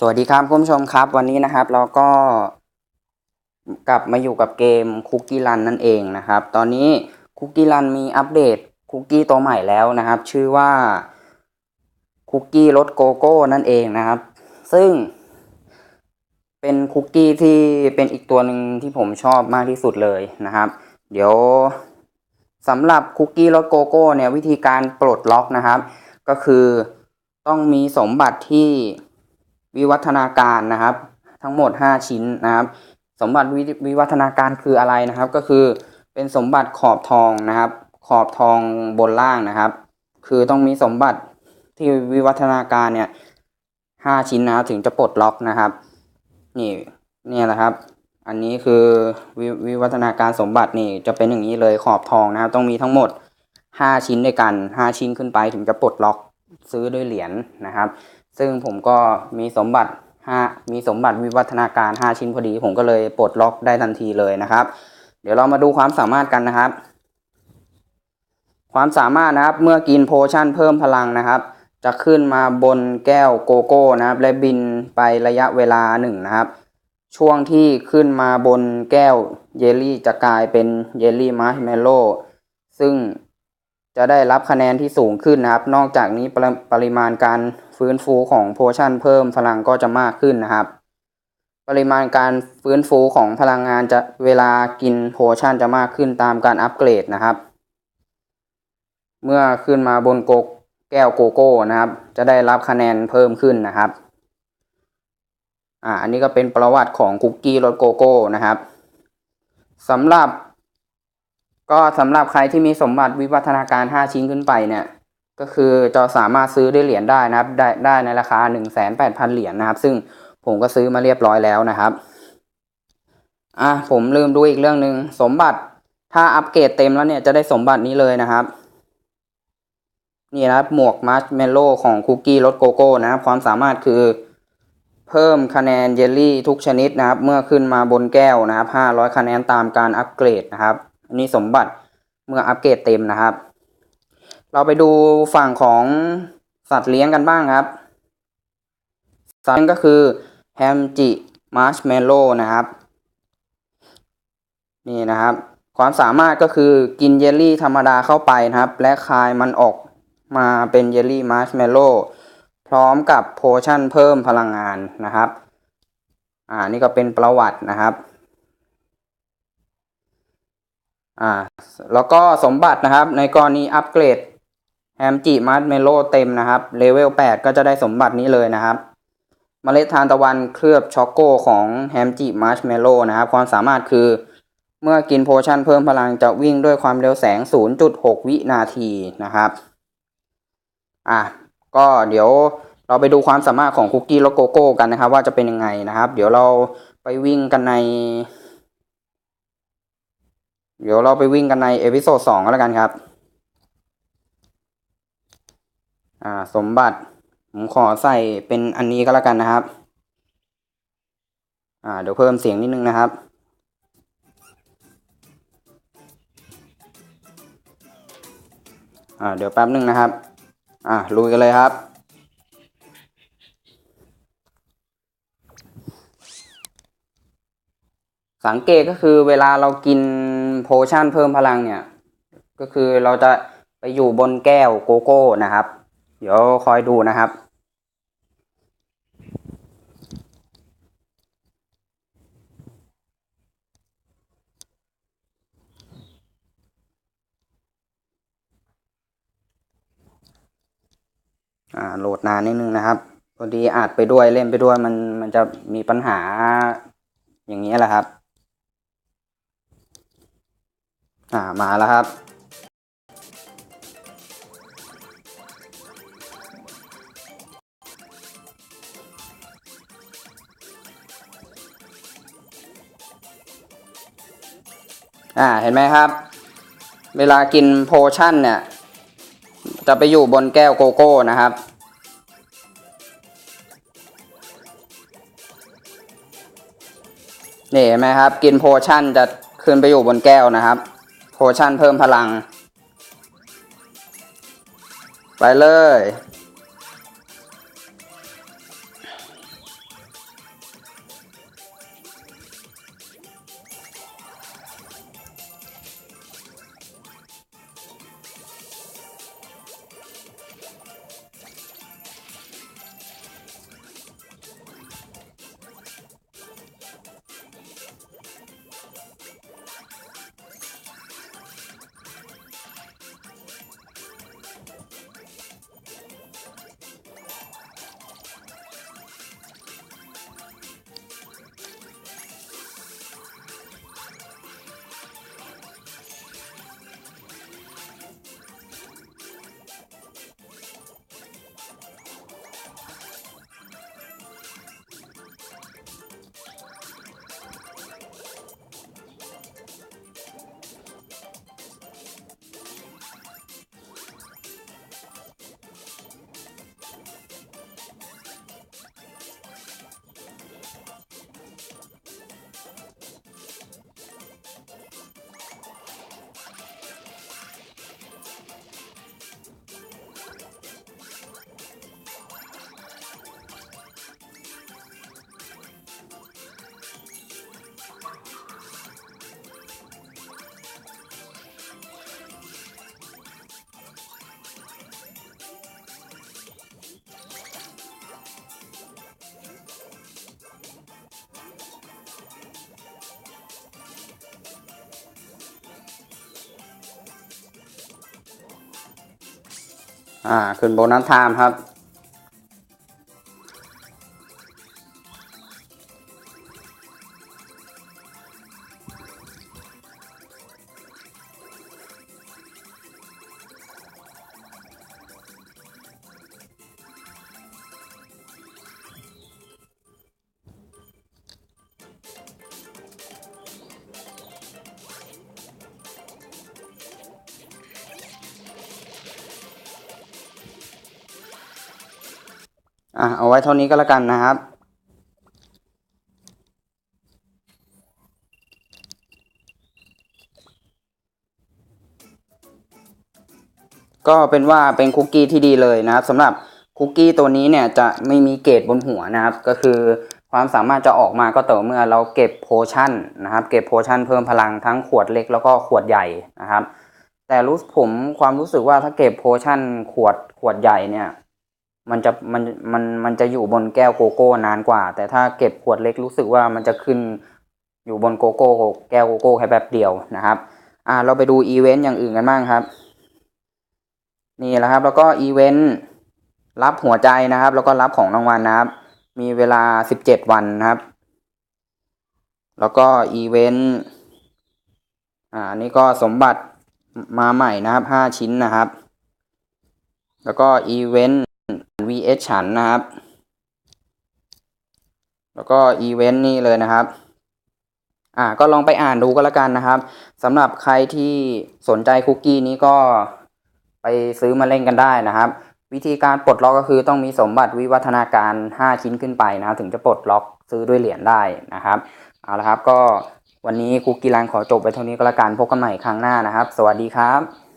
สวัสดีครับคุณผู้ชมครับ วันนี้นะครับเราก็กลับมาอยู่กับเกมคุกกี้รันนั่นเองนะครับ ตอนนี้คุกกี้รันมีอัปเดตคุกกี้ตัวใหม่แล้วนะครับ ชื่อว่าคุกกี้รสโกโก้นั่นเองนะครับ ซึ่ง เป็นคุกกี้ที่เป็นอีกตัวหนึ่งที่ผมชอบมากที่สุดเลยนะครับ เดี๋ยวสำหรับคุกกี้รสโกโก้เนี่ยวิธีการปลดล็อกนะครับ ก็คือต้องมีสมบัติที่ วิวัฒนาการนะครับ ทั้งหมด 5 ชิ้นนะครับ สมบัติวิวิวัฒนาการคืออะไรนะครับ ก็คือเป็นสมบัติขอบทองนะครับ ขอบทองบนล่างนะครับ คือต้องมีสมบัติที่วิวัฒนาการเนี่ยห้าชิ้นนะครับถึงจะปลดล็อกนะครับ นี่เนี่ยแหละครับ อันนี้คือววิวัฒนาการสมบัตินี่จะเป็นอย่างนี้เลยขอบทองนะครับ ต้องมีทั้งหมด5ชิ้นด้วยกัน5ชิ้นขึ้นไปถึงจะปลดล็อกซื้อด้วยเหรียญนะครับ ซึ่งผมก็มีสมบัติ5มีสมบัติวิวัฒนาการ 5 ชิ้นพอดี ผมก็เลยปลดล็อกได้ทันทีเลยนะครับ เดี๋ยวเรามาดูความสามารถกันนะครับ ความสามารถนะครับเมื่อกินโพชั่นเพิ่มพลังนะครับ จะขึ้นมาบนแก้วโกโก้นะครับ และบินไประยะเวลาหนึ่งนะครับ ช่วงที่ขึ้นมาบนแก้วเยลลี่จะกลายเป็นเยลลี่มาร์ชเมลโล่ซึ่ง จะได้รับคะแนนที่สูงขึ้นนะครับ นอกจากนี้ปรปริมาณการฟื้นฟูของโพชั่นเพิ่มพลังก็จะมากขึ้นนะครับ ปริมาณการฟื้นฟูของพลังงานจะเวลากินโพชั่นจะมากขึ้นตามการอัปเกรดนะครับ เมื่อขึ้นมาบนโกแก้วโกโก้นะครับ จะได้รับคะแนนเพิ่มขึ้นนะครับอ่าอันนี้ก็เป็นประวัติของคุกกี้รสโกโก้นะครับสำหรับ ก็สำหรับใครที่มีสมบัติวิวัฒนาการ 5 ชิ้นขึ้นไปเนี่ย ก็คือจะสามารถซื้อได้เหรียญได้นะครับ ได้ได้ในราคา 1 8 0 0 0 เหรียญนะครับ ซึ่งผมก็ซื้อมาเรียบร้อยแล้วนะครับ อะผมลืมดูอีกเรื่องหนึ่งสมบัติถ้าอัปเกรดเต็มแล้วเนี่ยจะได้สมบัตินี้เลยนะครับ นี่นะครับหมวกมาร์ชเมลโล่ของคุกกี้รสโกโก้นะครับ ความสามารถคือเพิ่มคะแนนเยลลี่ทุกชนิดนะครับ เมื่อขึ้นมาบนแก้วนะครับ 500 คะแนนตามการอัปเกรดนะครับ อันนี้สมบัติเมื่ออัปเกรดเต็มนะครับ เราไปดูฝั่งของสัตว์เลี้ยงกันบ้างครับ สัตว์เลี้ยงก็คือแฮมจิมาร์ชเมลโล่นะครับ นี่นะครับ ความสามารถก็คือกินเยลลี่ธรรมดาเข้าไปนะครับ และคายมันออกมาเป็นเยลลี่มาร์ชเมลโล่พร้อมกับโพชั่นเพิ่มพลังงานนะครับ อ่านี่ก็เป็นประวัตินะครับ อ่าแล้วก็สมบัตินะครับ ในกรณีอัปเกรดแฮมจิมาร์ชเมลโล่เต็มนะครับเลเวล8ก็จะได้สมบัตินี้เลยนะครับเมล็ดทานตะวันเคลือบช็อกโกของแฮมจิมาร์ชเมลโล่นะครับ ความสามารถคือ เมื่อกินโพชั่นเพิ่มพลังจะวิ่งด้วยความเร็วแสง 0.6 วินาทีนะครับอะก็เดี๋ยวเราไปดูความสามารถของคุกกี้และโกโก้กันนะครับ ว่าจะเป็นยังไงนะครับ เดี๋ยวเราไปวิ่งกันใน เดี๋ยวเราไปวิ่งกันในเอพิโซดสองก็แล้วกันครับ อ่า สมบัติ ผมขอใส่เป็นอันนี้ก็แล้วกันนะครับ อ่า เดี๋ยวเพิ่มเสียงนิดนึงนะครับ อ่า เดี๋ยวแป๊บหนึ่งนะครับ อ่าลุยกันเลยครับสังเกตก็คือเวลาเรากิน โพชั่นเพิ่มพลังเนี่ย ก็คือเราจะไปอยู่บนแก้วโกโก้นะครับ เดี๋ยวคอยดูนะครับอ่าโหลดนานนิดนึงนะครับพอดีอัดไปด้วยเล่นไปด้วยมันมันจะมีปัญหาอย่างนี้แหละครับ อ่ามาแล้วครับ อ่าเห็นไหมครับ เวลากินโพชั่นเนี่ย จะไปอยู่บนแก้วโกโก้นะครับนี่เห็นไหมครับ กินโพชั่นจะขึ้นไปอยู่บนแก้วนะครับ โพชั่นเพิ่มพลัง ไปเลย อ่า ขึ้นโบนัสไทม์ครับ อะเอาไว้เท่านี้ก็แล้วกันนะครับ ก็เป็นว่าเป็นคุกกี้ที่ดีเลยนะครับสำหรับคุกกี้ตัวนี้เนี่ยจะไม่มีเกรดบนหัวนะครับ ก็คือความสามารถจะออกมาก็ต่อเมื่อเราเก็บโพชั่นนะครับ เก็บโพชั่นเพิ่มพลังทั้งขวดเล็กแล้วก็ขวดใหญ่นะครับ แต่รู้ผมความรู้สึกว่าถ้าเก็บโพชั่นขวดขวดใหญ่เนี่ย มันจะมันมันมันจะอยู่บนแก้วโกโก้นานกว่า แต่ถ้าเก็บขวดเล็กรู้สึกว่ามันจะขึ้นอยู่บนโกโก้แก้วโกโก้แค่แบบเดียวนะครับอ่าเราไปดูอีเวนต์อย่างอื่นกันบ้างครับ นี่แหละครับ แล้วก็อีเวนต์รับหัวใจนะครับ แล้วก็รับของรางวัลนะครับ มีเวลาสิบเจ็ดวันนะครับ แล้วก็อีเวนต์อ่านี่ก็สมบัติมาใหม่นะครับห้าชิ้นนะครับ แล้วก็อีเวนต์ vs ฉันนะครับ แล้วก็อีเวนต์นี่เลยนะครับ อ่าก็ลองไปอ่านดูก็แล้วกันนะครับสำหรับใครที่สนใจคุกกี้นี้ก็ไปซื้อมาเล่นกันได้นะครับ วิธีการปลดล็อกก็คือต้องมีสมบัติวิวัฒนาการ 5 ชิ้นขึ้นไปนะครับ ถึงจะปลดล็อกซื้อด้วยเหรียญได้นะครับเอาละครับก็วันนี้คุกกี้รันขอจบไปเท่านี้ก็แล้วกันพบกันใหม่ครั้งหน้านะครับ สวัสดีครับ